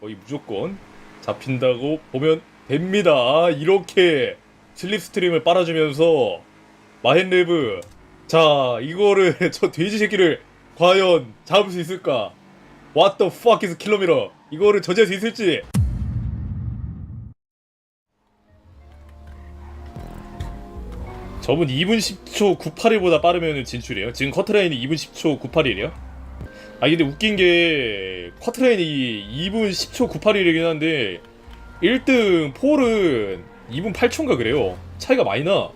거의 무조건 잡힌다고 보면 됩니다. 이렇게 슬립 스트림을 빨아주면서 마헨레브 자 이거를 저 돼지 새끼를 과연 잡을 수 있을까? What the fuck is 킬로미터? 이거를 저지할 수 있을지 저분 2분 10초 98일보다 빠르면 진출이에요. 지금 커트라인이 2분 10초 98일이요. 아 근데 웃긴 게 커트라인이 2분 10초 98일이긴 한데 1등 폴은 2분 8초인가 그래요. 차이가 많이 나.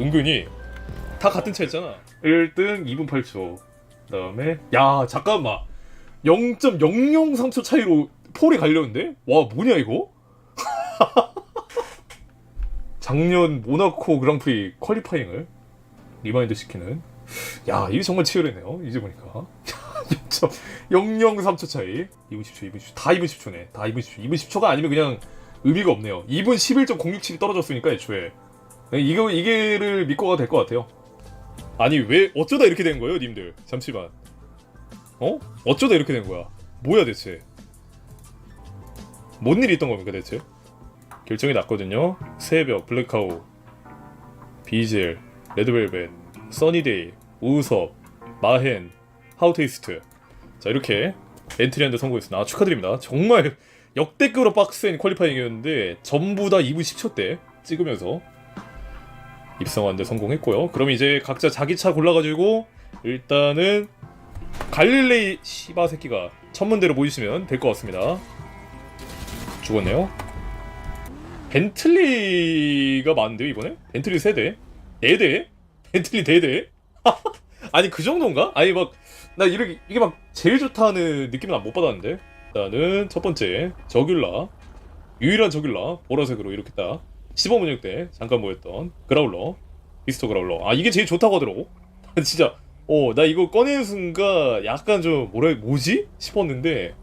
은근히 다 같은 차였잖아. 1등 2분 8초. 그 다음에 야 잠깐만 0.003초 차이로 폴이 갈렸는데? 와 뭐냐 이거? 작년 모나코 그랑프리 퀄리파잉을 리마인드 시키는 야 이게 정말 치열했네요 이제 보니까 0.003초 차이. 2분 10초 2분 10초. 다 2분 10초네. 다 2분 10초. 2분 10초가 아니면 그냥 의미가 없네요. 2분 11.067이 떨어졌으니까 애초에. 네, 이거 이게를 믿고 가도 될 것 같아요. 아니 왜 어쩌다 이렇게 된 거예요 님들? 잠시만. 어? 어쩌다 이렇게 된 거야? 뭐야 대체? 뭔 일이 있던 겁니까 대체? 결정이 났거든요. 새벽, 블랙하우, 비젤, 레드벨벳, 써니데이, 우섭, 마헨, 하우테이스트. 자 이렇게 엔트리한데 성공했습니다. 아, 축하드립니다. 정말 역대급으로 빡센 퀄리파잉이었는데 전부 다 2분 10초대 찍으면서 입성하는데 성공했고요. 그럼 이제 각자 자기 차 골라가지고 일단은 갈릴레이 시바 새끼가 천문대로 모이시면 될 것 같습니다. 죽었네요. 벤틀리가 많은데요 이번에? 벤틀리 세대? 네 대? 벤틀리 네 대? 아니 그 정도인가? 아니 막 나 이렇게 이게 막 제일 좋다는 느낌은 못 받았는데? 일단은 첫 번째 저귤라. 유일한 저귤라. 보라색으로 이렇게 딱 15문역 때 잠깐 모였던 그라울러. 비스터 그라울러. 아 이게 제일 좋다고 하더라고. 진짜 어 나 이거 꺼내는 순간 약간 좀 뭐라 뭐지? 싶었는데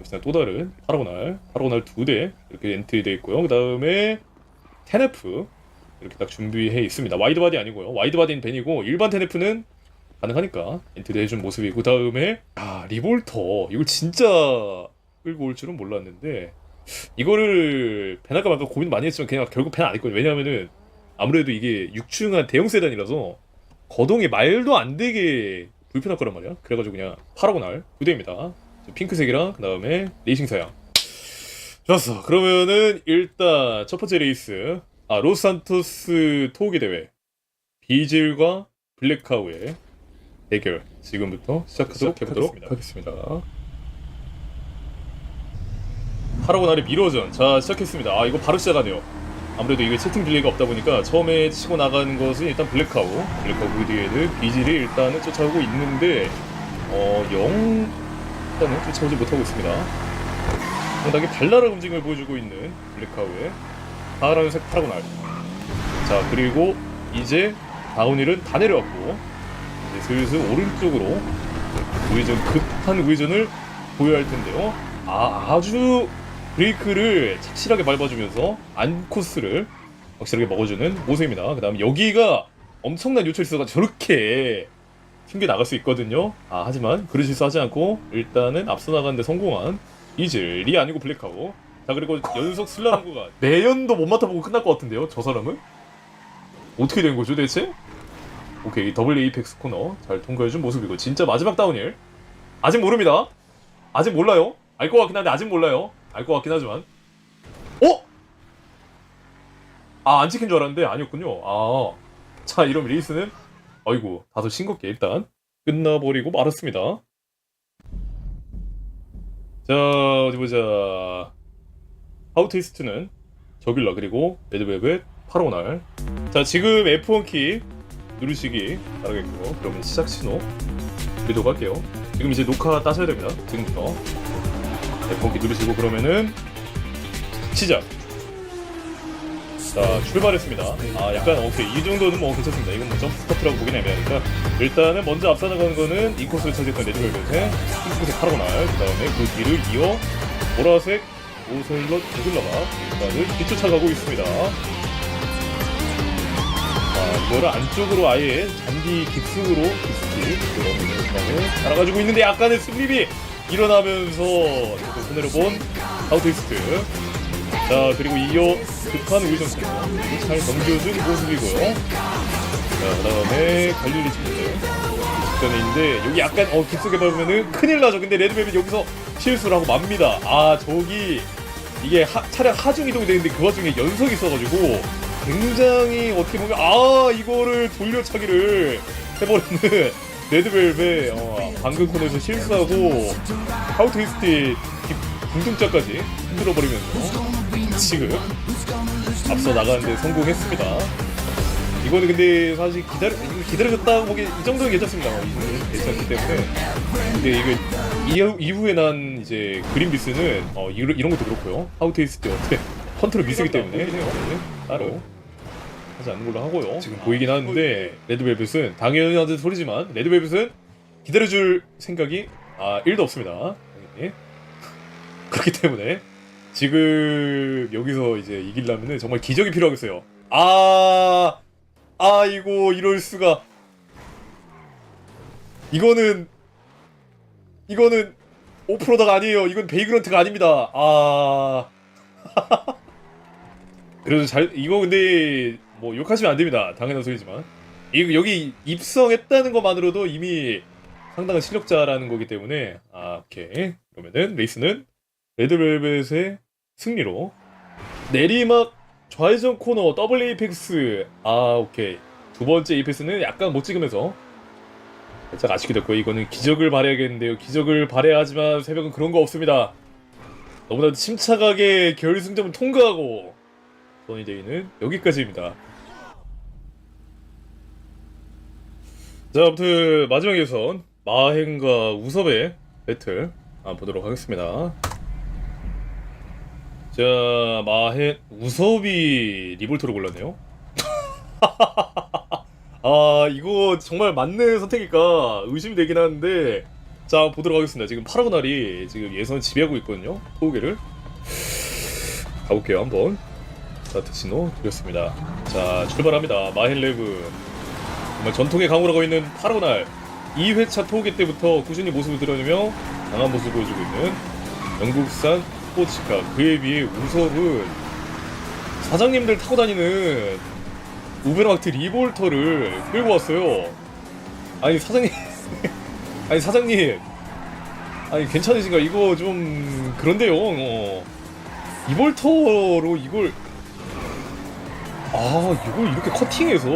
역시나 또 다른 파라고날 파라고날 두 대 이렇게 엔트리되어 있고요. 그 다음에 테네프. 이렇게 딱 준비해 있습니다. 와이드바디 아니고요. 와이드바디는 벤이고 일반 테네프는 가능하니까. 엔트리 해준 모습이고 그 다음에 아 리볼터. 이걸 진짜 끌고 올 줄은 몰랐는데 이거를 벤 할까 말까 고민 많이 했지만 그냥 결국 벤안 했거든요. 왜냐하면은 아무래도 이게 6층한 대형 세단이라서 거동이 말도 안 되게 불편할 거란 말이야. 그래가지고 그냥 파라고날. 두 대입니다. 핑크색이랑 그 다음에 레이싱 사양. 좋았어. 그러면은 일단 첫 번째 레이스. 아 로스산토스 토기 대회. 비질과 블랙카우의 대결 지금부터 시작하도록 해보도록 하겠습니다. 파라고날의 미러전. 자 시작했습니다. 아 이거 바로 시작하네요. 아무래도 이게 채팅 딜레이가 없다 보니까 처음에 치고 나가는 것은 일단 블랙카우. 블랙카우 그 뒤에는 비질이 일단은 쫓아오고 있는데 어0 일단은 쫓아오지 못하고 있습니다. 상당히 발랄한 움직임을 보여주고 있는 블랙하우의 파란색 파라고날. 자 그리고 이제 다운힐은 다 내려왔고 슬슬 오른쪽으로 우회전 급한 우회전을 보여야 할 텐데요. 아 아주 브레이크를 착실하게 밟아주면서 안 코스를 확실하게 먹어주는 모습입니다. 그 다음 여기가 엄청난 요철 수가 저렇게 튕겨 나갈 수 있거든요. 아 하지만 그런 실수하지 않고 일단은 앞서 나가는데 성공한 이즐이 아니고 블랙하고 자 그리고 연속 슬라랑구가 내연도 못 맡아보고 끝날 것 같은데요. 저 사람은 어떻게 된 거죠 대체? 오케이 더블 에이펙스 코너 잘 통과해준 모습이고 진짜 마지막 다운힐 아직 모릅니다. 아직 몰라요. 알 것 같긴 한데 아직 몰라요. 알 것 같긴 하지만 어? 아 안 찍힌 줄 알았는데 아니었군요. 아자 이러면 레이스는 아이고 다소 싱겁게 일단 끝나버리고 말았습니다. 자 어디 보자. 하우테이스트는 저길라 그리고 레드벨벳 파로날. 자 지금 F1 키 누르시기 바라겠고요. 그러면 시작 신호 드리도록 할게요. 지금 이제 녹화 따셔야 됩니다. 지금부터 F1 키 누르시고 그러면은 시작. 자 출발했습니다. 아 약간 오케이 이 정도는 뭐 괜찮습니다. 이건 뭐 점프 스타트라고 보긴 애매하니까 일단은 먼저 앞서 나가는 거는 이 코스를 차지했던 레드벨벳의 핑크색 파라고날 그 다음에 그 뒤를 이어 보라색 오셀럿 두글라가 일단은 뒤쫓아가고 있습니다. 자 이거를 안쪽으로 아예 잔디 깊숙으로 깊숙이 들어오는 순간에 날아가지고 있는데 약간의 슬립이 일어나면서 이렇게 손해를 본 사우트이스트. 자 그리고 이어 급한 우회전승 잘 넘겨준 모습이고요. 자 그다음에 갈릴리 직전에 있는데 여기 약간 어 깊숙이 밟으면은 큰일 나죠. 근데 레드벨벳 여기서 실수를 하고 맙니다. 아 저기 이게 하- 차량 하중 이동이 되는데 그 와중에 연석이 있어가지고 굉장히 어떻게 보면 아 이거를 돌려차기를 해버리는 레드벨벳 어, 방금 코너에서 실수하고 하우트위스트 궁둥자까지 흔들어버리면서 지금 앞서 나가는데 성공했습니다. 이거는 근데 사실 기다려 기다려줬다 보기 이 정도는 괜찮습니다. 어, 이 정도는 괜찮기 때문에 근데 이게 이후, 이후 에 난 이제 그린비스는 어 이런, 이런 것도 그렇고요. 하우테이스트 어때 컨트롤 미스기 때문에 네, 따로 하지 않는 걸로 하고요. 지금 보이긴 하는데 레드벨벳은 당연히 소리지만 레드벨벳은 기다려줄 생각이 아 1도 없습니다. 예. 그렇기 때문에 지금 여기서 이제 이기려면은 정말 기적이 필요하겠어요. 아, 아이고 이럴 수가. 이거는 이거는 오프로다가 아니에요. 이건 베이그런트가 아닙니다. 아. 그래도 잘 이거 근데 뭐 욕하시면 안 됩니다. 당연한 소리지만. 이 여기 입성했다는 것만으로도 이미 상당한 실력자라는 거기 때문에 아 오케이. 그러면은 레이스는 레드벨벳의 승리로. 내리막 좌회전 코너 더블 에이펙스. 아 오케이. 두 번째 에이펙스는 약간 못 찍으면서 살짝 아쉽게 됐고 이거는 기적을 바라야겠는데요. 기적을 바라야 하지만 새벽은 그런 거 없습니다. 너무나도 침착하게 결승점을 통과하고 소니데이는 여기까지입니다 자 아무튼 마지막 예선 마행과 우섭의 배틀 보도록 하겠습니다 자, 마해 우섭이 리볼트로 골랐네요. 아, 이거 정말 맞는 선택일까 의심이 되긴 하는데 자, 보도록 하겠습니다. 지금 파라고날이 지금 예선 지배하고 있거든요. 토우게를 가볼게요, 한번. 스타트 신호 드렸습니다. 자, 출발합니다. 마헨레브 정말 전통의 강호라고 있는 파라고날 2회차 토우게 때부터 꾸준히 모습을 드러내며 강한 모습을 보여주고 있는 영국산 스포츠카 그에 비해 우섭은 사장님들 타고 다니는 우베르마트 리볼터를 끌고 왔어요. 아니 사장님, 아니 사장님, 아니 괜찮으신가? 이거 좀 그런데요. 어. 리볼터로 이걸 아 이걸 이렇게 커팅해서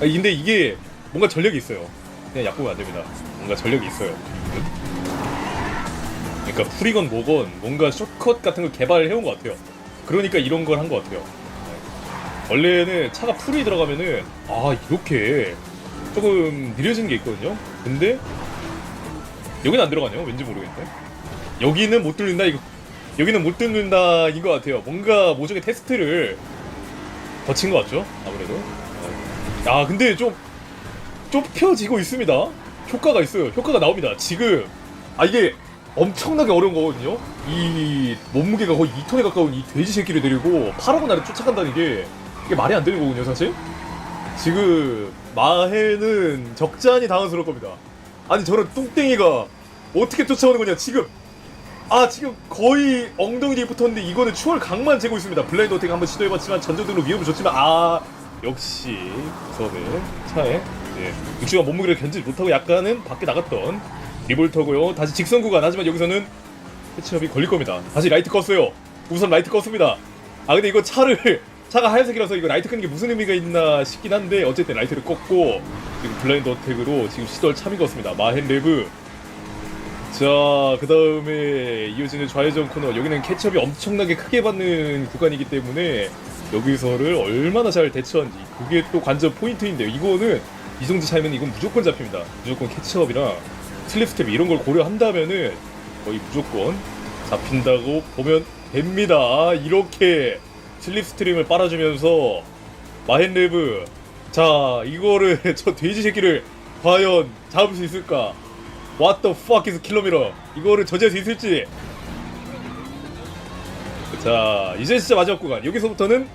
아니 근데 이게 뭔가 전략이 있어요. 그냥 약 보면 안 됩니다. 뭔가 전략이 있어요. 그러니까 풀이건 뭐건 뭔가 숏컷 같은 걸 개발해온 것 같아요. 그러니까 이런 걸 한 것 같아요. 네. 원래는 차가 풀이 들어가면은 아 이렇게 조금 느려지는 게 있거든요. 근데 여기는 안 들어가네요. 왠지 모르겠는데 여기는 못 뚫는다 이거 여기는 못 뚫는다 인 것 같아요. 뭔가 모종의 테스트를 거친 것 같죠? 아무래도. 네. 아 근데 좀 좁혀지고 있습니다. 효과가 있어요. 효과가 나옵니다. 지금 아 이게 엄청나게 어려운 거거든요. 이 몸무게가 거의 2톤에 가까운 이 돼지 새끼를 데리고 파라고나를 쫓아간다는 게 이게 말이 안 되는 거거든요, 사실. 지금 마해는 적잖이 당황스러울 겁니다. 아니 저런 뚱땡이가 어떻게 쫓아오는 거냐 지금 아 지금 거의 엉덩이 뒤에 붙었는데 이거는 추월 각만 재고 있습니다. 블라인드 어택 한번 시도해봤지만 전정등으로 위험을 줬지만 아 역시 수업의 차에 예, 육주가 몸무게를 견디지 못하고 약간은 밖에 나갔던 리볼터고요. 다시 직선 구간 하지만 여기서는 패치업이 걸릴 겁니다. 다시 라이트 껐어요. 우선 라이트 껐습니다. 아 근데 이거 차를 차가 하얀색이라서 이거 라이트 끄는 게 무슨 의미가 있나 싶긴 한데 어쨌든 라이트를 껐고 지금 블라인드 어택으로 지금 시도할 참인 것 같습니다. 마헨 레브 자, 그 다음에 이어지는 좌회전 코너. 여기는 캐치업이 엄청나게 크게 받는 구간이기 때문에 여기서를 얼마나 잘 대처한지. 그게 또 관전 포인트인데요. 이거는 이 정도 차이면 이건 무조건 잡힙니다. 무조건 캐치업이랑 슬립 스텝 이런 걸 고려한다면은 거의 무조건 잡힌다고 보면 됩니다. 아, 이렇게 슬립 스트림을 빨아주면서 마헨레브. 자, 이거를 저 돼지 새끼를 과연 잡을 수 있을까? What the fuck is 킬로미터? 이거를 저지할 수 있을지. 자, 이제 진짜 마지막 구간. 여기서부터는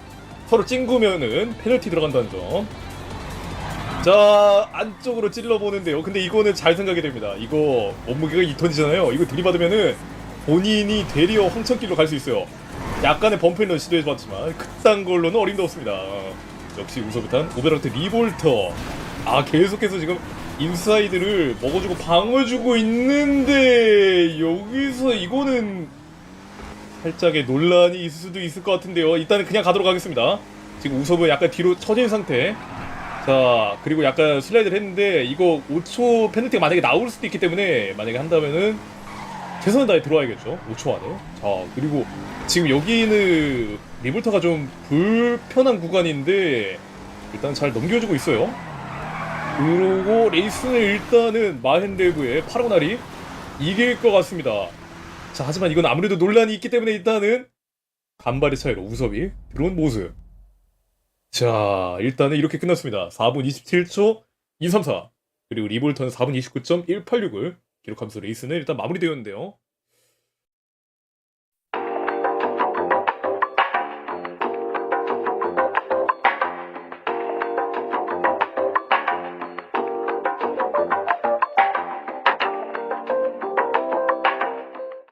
서로 찡구면은 페널티 들어간다는 점. 자, 안쪽으로 찔러보는데요. 근데 이거는 잘 생각이 됩니다. 이거 몸무게가 2톤이잖아요. 이거 들이받으면은 본인이 대리어 황천길로 갈 수 있어요. 약간의 범프앤런 시도해봤지만 그딴 걸로는 어림도 없습니다. 역시 우서부탄 오베락트 리볼터. 아 계속해서 지금 인사이드를 먹어주고 방어주고 있는데 여기서 이거는 살짝의 논란이 있을 수도 있을 것 같은데요. 일단은 그냥 가도록 하겠습니다. 지금 우섭은 약간 뒤로 처진 상태. 자 그리고 약간 슬라이드를 했는데 이거 5초 페널티가 만약에 나올 수도 있기 때문에 만약에 한다면은 최선을 다해 들어와야겠죠 5초 안에 자 그리고 지금 여기는 리볼터가 좀 불편한 구간인데 일단 잘 넘겨주고 있어요 그리고 레이스는 일단은 마헨데브의 파라고나리 이길 것 같습니다 자 하지만 이건 아무래도 논란이 있기 때문에 일단은 간발의 차이로 우섭이 들어온 모습 자, 일단은 이렇게 끝났습니다. 4분 27초 234. 그리고 리볼터는 4분 29.186을 기록하면서 레이스는 일단 마무리되었는데요.